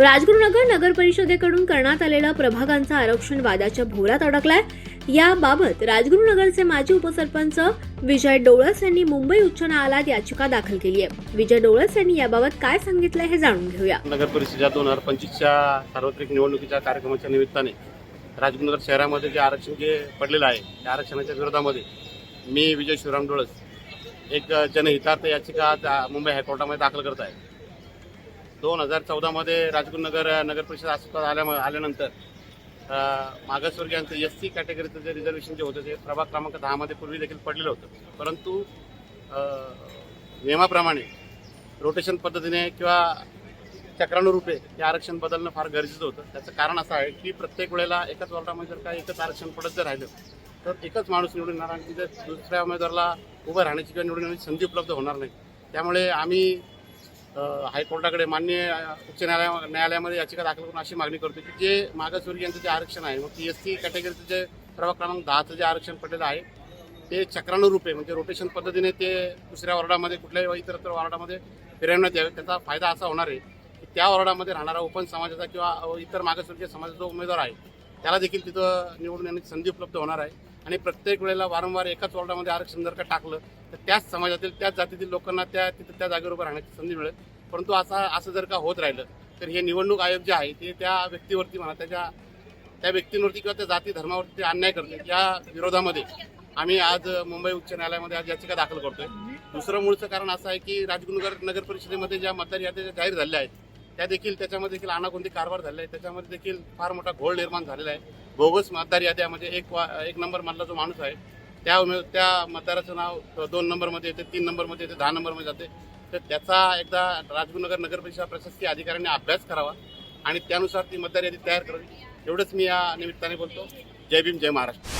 राजगुरुनगर नगर परिषदेकडून करण्यात आलेलं प्रभागांचा आरक्षण वादाच्या भोवऱ्यात अडकलाय. याबाबत राजगुरुनगरचे माजी उपसरपंच विजय डोळस यांनी मुंबई उच्च न्यायालयात याचिका दाखल केली आहे विजय डोळस यांनी याबाबत काय सांगितलं हे जाणून घेऊया. नगर परिषदेच्या दोन हजार पंचवीसच्या सार्वत्रिक निवडणुकीच्या कार्यक्रमाच्या निमित्ताने राजगुरुनगर शहरामध्ये जे आरक्षण जे पडलेलं आहे त्या आरक्षणाच्या विरोधामध्ये मी विजय शिवराम डोळस एक जनहितार्थ याचिका मुंबई हायकोर्टामध्ये दाखल करत आहे. दोन हजार चौदामध्ये राजगुरुनगर नगर परिषद अस्तित्वात आल्या आल्यानंतर मागासवर्गीयांचं एस सी कॅटेगरीचं जे रिझर्वेशन जे होतं ते प्रभाग क्रमांक दहामध्ये पूर्वी देखील पडलेलं होतं. परंतु नियमाप्रमाणे रोटेशन पद्धतीने किंवा चक्रानुरूपे हे आरक्षण बदलणं फार गरजेचं होतं. त्याचं कारण असं आहे की प्रत्येक वेळेला एकाच वॉर्डामध्ये जर का एकच आरक्षण पडत जर राहिलं तर एकच माणूस निवडून येणार आणि तिथे दुसऱ्या उमेदवाराला उभं राहण्याची किंवा निवडून येण्याची संधी उपलब्ध होणार नाही. त्यामुळे आम्ही हायकोर्टाकडे मान्य उच्च न्यायालया न्यायालयामध्ये याचिका दाखल करून अशी मागणी करतो की जे मागासवर्गीयांचं जे आरक्षण आहे मग टी एस सी कॅटेगरीचं जे प्रभाग क्रमांक दहाचं जे आरक्षण पडलेलं आहे ते चक्रानुरूपे म्हणजे रोटेशन पद्धतीने ते दुसऱ्या वॉर्डामध्ये कुठल्याही इतरत्र वॉर्डामध्ये फिरवण्यात यावे. त्याचा फायदा असा होणार आहे की त्या वॉर्डामध्ये राहणारा ओपन समाजाचा किंवा इतर मागासवर्गीय समाजाचा जो उमेदवार आहे त्याला देखील तिथं निवडून येण्याची संधी उपलब्ध होणार आहे. आणि प्रत्येक वेळेला वारंवार एकाच वॉर्डामध्ये आरक्षण जर का टाकलं तर त्याच समाजातील त्याच जातीतील लोकांना त्या तिथं त्या जागेवर उभं राहण्याची संधी मिळेल. परंतु असा असं जर का होत राहिलं तर हे निवडणूक आयोग जे आहे ते त्या व्यक्तीवरती म्हणा त्याच्या त्या व्यक्तींवरती किंवा त्या जाती धर्मावरती ते अन्याय करते या विरोधामध्ये आम्ही आज मुंबई उच्च न्यायालयामध्ये आज याचिका दाखल करतोय. दुसरं मूळचं कारण असं आहे की राजगुरुनगर नगर परिषदेमध्ये ज्या मतदार याद्या जाहीर झाल्या आहेत त्या देखील त्याच्यामध्ये देखील अनाकोंदी कारभार झाले आहे. त्याच्यामध्ये देखील फार मोठा घोळ निर्माण झालेला आहे. बोगस मतदार याद्या म्हणजे एक वा एक नंबर मधला जो माणूस आहे त्या उमे त्या मतदाराचं नाव दोन नंबरमध्ये येते तीन नंबरमध्ये येते दहा नंबरमध्ये जाते. तर त्याचा एकदा राजगुरुनगर नगर परिषद प्रशासकीय अधिकाऱ्यांनी अभ्यास करावा आणि त्यानुसार ती मतदार यादी तयार करावी. एवढंच मी या निमित्ताने बोलतो. जय भीम जय महाराष्ट्र.